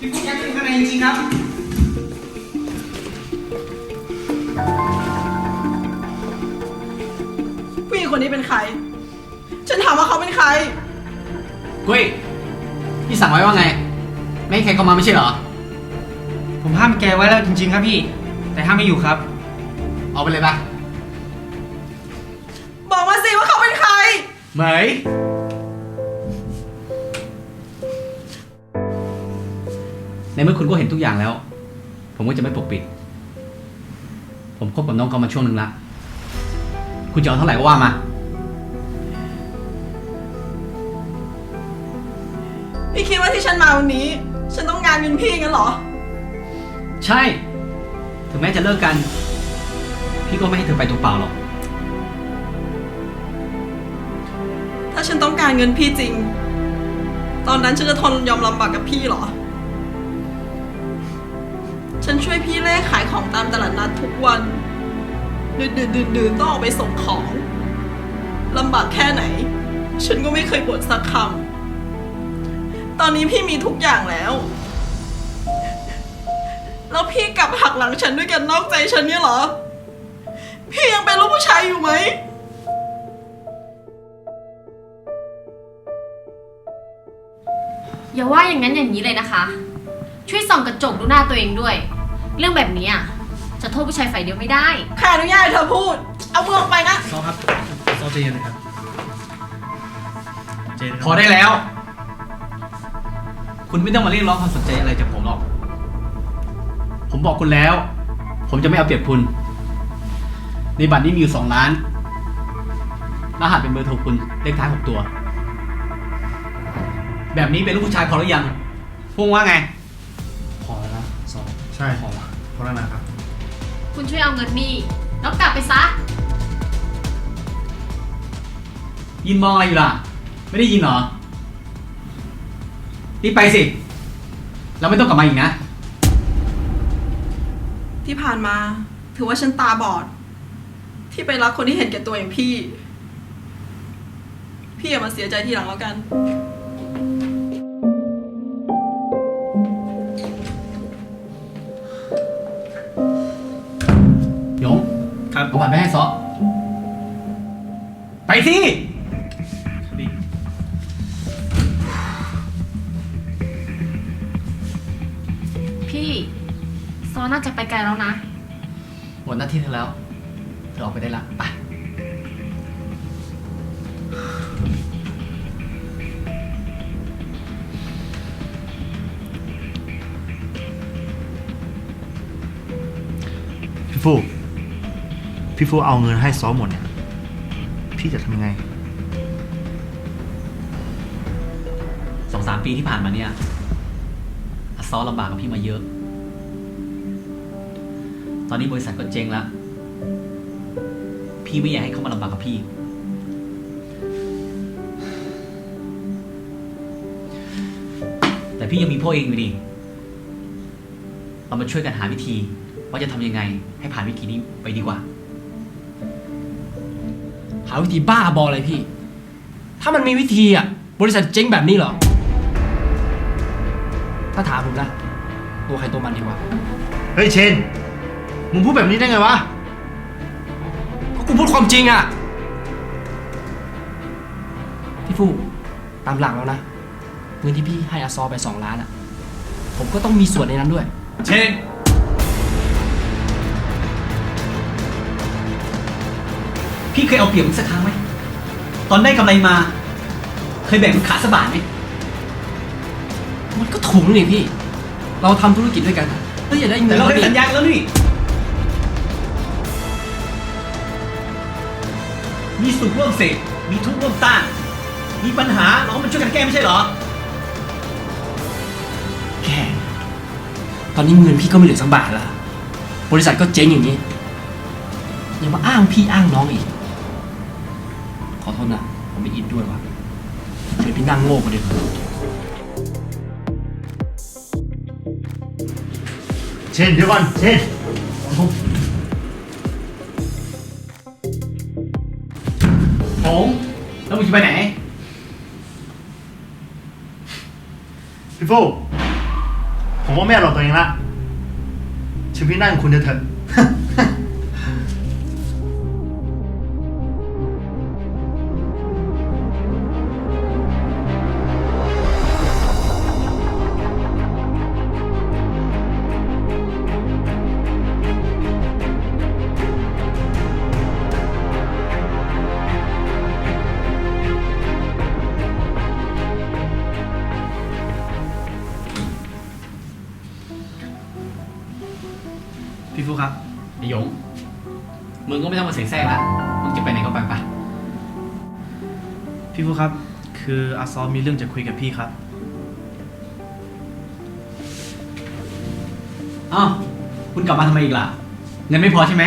พี่กุ๊กอยากกินข้างในจริงๆครับ ผู้หญิงคนนี้เป็นใคร ฉันถามว่าเขาเป็นใคร กุ้ยพี่สั่งไว้ว่าไง ไม่ให้ใครเข้ามาไม่ใช่เหรอ ผมห้ามแกไว้แล้วจริง ๆ ครับพี่ แต่ห้ามไม่อยู่ครับ เอาไปเลยปะบอกมาสิว่าเขาเป็นใครเหม ในเมื่อคุณก็เห็นทุกอย่างแล้ว ผมก็จะไม่ปกปิด ผมคบกับน้องเขามาช่วงหนึ่งละคุณจะเอาเท่าไหร่ก็ว่ามาพี่คิดว่าที่ฉันมาวันนี้ ฉันต้องงานเงินพี่งั้นเหรอ ใช่ ถึงแม้จะเลิกกัน พี่ก็ไม่ให้เธอไปตัวเปล่าหรอก ถ้าฉันต้องการเงินพี่จริง ตอนนั้นฉันจะทนยอมลำบากกับพี่เหรอ ฉันช่วยพี่เล่ขายของตามตลาดนัดทุกวัน ดึกดื่นดื่นๆต้องออกไปส่งของ ลำบากแค่ไหน ฉันก็ไม่เคยบ่นสักคำ ตอนนี้พี่มีทุกอย่างแล้ว แล้วพี่กลับหักหลังฉันด้วยกันนอกใจฉันเนี่ยเหรอ พี่ยังเป็นลูกผู้ชายอยู่ไหมอย่าว่าอย่างนั้นอย่างนี้เลยนะคะ ช่วยส่องกระจกดูหน้าตัวเองด้วย เรื่องแบบนี้อะจะโทษผู้ชายฝ่ายเดียวไม่ได้ใครอนุญาตให้เธอพูด เอามือออกไปนะ ซอครับซอใจเย็นนะครับใจเย็นนะพอได้แล้ว คุณไม่ต้องมาเรียกร้องความสนใจอะไรจากผมหรอก ผมบอกคุณแล้ว ผมจะไม่เอาเปรียบคุณ ในบัตรนี้มีอยู่สองล้าน รหัสเป็นเบอร์โทรคุณเลขท้ายหกตัว แบบนี้เป็นลูกผู้ชายพอหรือยังพวกว่าไง พอแล้วนะซอใช่ พอ พอแล้วนะครับ คุณช่วยเอาเงินนี่แล้วกลับไปซะ ยินมองอะไรอยู่ล่ะ ไม่ได้ยินเหรอรีบไปสิ เราไม่ต้องกลับมาอีกนะ ที่ผ่านมา ถือว่าฉันตาบอด ที่ไปรักคนที่เห็นแก่ตัวอย่างพี่ พี่อย่ามาเสียใจทีหลังแล้วกัน ครับเอาบัตรไปให้ซอไปสิพี่พี่ซอน่าจะไปไกลแล้วนะ หมดหน้าที่เธอแล้วเธอออกไปได้ละไปพี่ฟู พี่ฟูเอาเงินให้ซ้อหมดเนี่ย พี่จะทำยังไง สองสามปีที่ผ่านมาเนี่ยอาซอลำบากกับพี่มาเยอะ ตอนนี้บริษัทก็เจ๊งแล้วพี่ไม่อยากให้เขามาลำบากกับพี่ แต่พี่ยังมีพ่อเองอยู่ดี เรามาช่วยกันหาวิธี ว่าจะทำยังไง ให้ผ่านวิกฤตนี้ไปดีกว่า หาวิธีบ้าบออะไรพี่ ถ้ามันมีวิธีอะ บริษัทเจ๊งแบบนี้เหรอ ถ้าถามผมนะ ตัวใครตัวมันดีกว่า เฮ้ยเชน มึงพูดแบบนี้ได้ไงวะ ก็กูพูดความจริงอะ พี่ฟูตามหลังแล้วนะ เงินที่พี่ให้อาซอไปสองล้านอะ ผมก็ต้องมีส่วนในนั้นด้วย เชน พี่เคยเอาเปรียบมึงสักครั้งไหม ตอนได้กำไรมา เคยแบ่งมึงขาดสกบาทไหม มันก็ถุงนี่พี่ เราทำธุรกิจด้วยกันแล้วอย่าได้เงิแต่นเราได้ดิสัญญากันแล้วนี่ มีสุขร่วมเสกมีทุกข์ร่วมต้าน มีปัญหาเราก็มาช่วยกันแก้ไม่ใช่เหรอ แค่ตอนนี้เงินพี่ก็ไม่เหลือสักบาทละบริษัทก็เจ๊งอย่างนี้อย่ามาอ้างพี่อ้างน้องอีกข อโทษนะผมไม่อินด้วยว่ะเชิญพี่นั่งโง่กันดีกว่าเชนเดี๋ยวก่อนเชนผมแล้วมึงจะไปไหน พี่ฟูผมว่าไม่เอาหลอกตัวเองละชีวิตหน้าของคุณเถอะ ฟูครับไอ้หยง มึงก็ไม่ต้องมาเสียงแทรกละมึงจะไปไหนก็ไปไปพี่ฟูครับ คืออาซอมีเรื่องจะคุยกับพี่ครับอ้าวคุณกลับมาทำไมอีกล่ะ เงินไม่พอใช่ไหม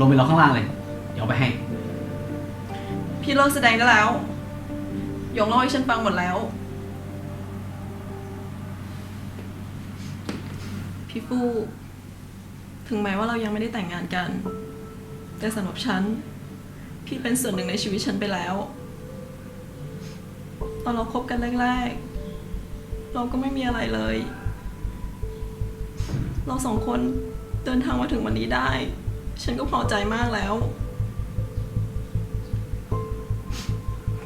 ลงไปรอข้างล่างเลย เดี๋ยวเอาไปให้ พี่เลิกแสดงได้แล้ว หยงเล่าให้ฉันฟังหมดแล้ว พี่ฟู ถึงแม้ว่าเรายังไม่ได้แต่งงานกัน แต่สำหรับฉัน พี่เป็นส่วนหนึ่งในชีวิตฉันไปแล้ว ตอนเราคบกันแรกๆ เราก็ไม่มีอะไรเลย เราสองคนเดินทางมาถึงวันนี้ได้ ฉันก็พอใจมากแล้ว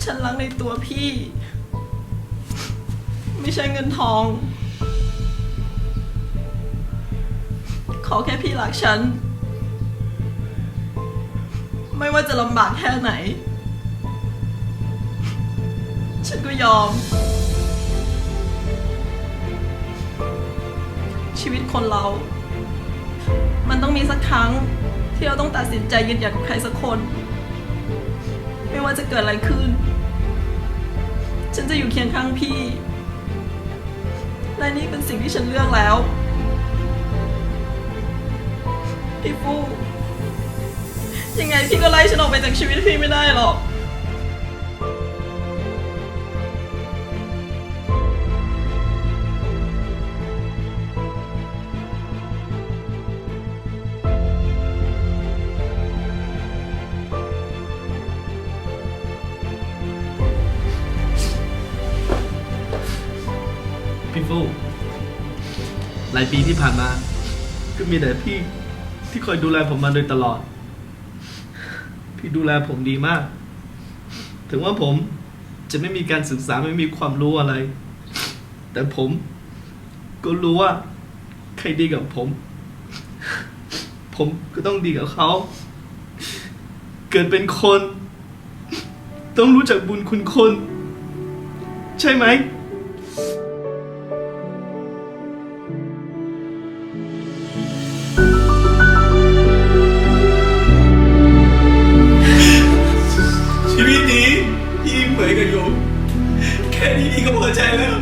ฉันรักในตัวพี่ ไม่ใช่เงินทอง ขอแค่พี่รักฉัน ไม่ว่าจะลำบากแค่ไหน ฉันก็ยอม ชีวิตคนเรา มันต้องมีสักครั้งที่เราต้องตัดสินใจยืนหยัดกับใครสักคน ไม่ว่าจะเกิดอะไรขึ้น ฉันจะอยู่เคียงข้างพี่ และนี่เป็นสิ่งที่ฉันเลือกแล้ว พี่ฟูยังไงพี่ก็ไล่ฉันออกไปจากชีวิตพี่ไม่ได้หรอกพี่ฟูหลายปีที่ผ่านมา ก็มีแต่พี่ ที่คอยดูแลผมมาโดยตลอด พี่ดูแลผมดีมาก ถึงว่าผมจะไม่มีการศึกษาไม่มีความรู้อะไร แต่ผมก็รู้ว่า ใครดีกับผม ผมก็ต้องดีกับเขา เกิดเป็นคน ต้องรู้จักบุญคุณคน ใช่ไหม เหมยกับโยมแค่นี้พี่ก็พอใจแล้ว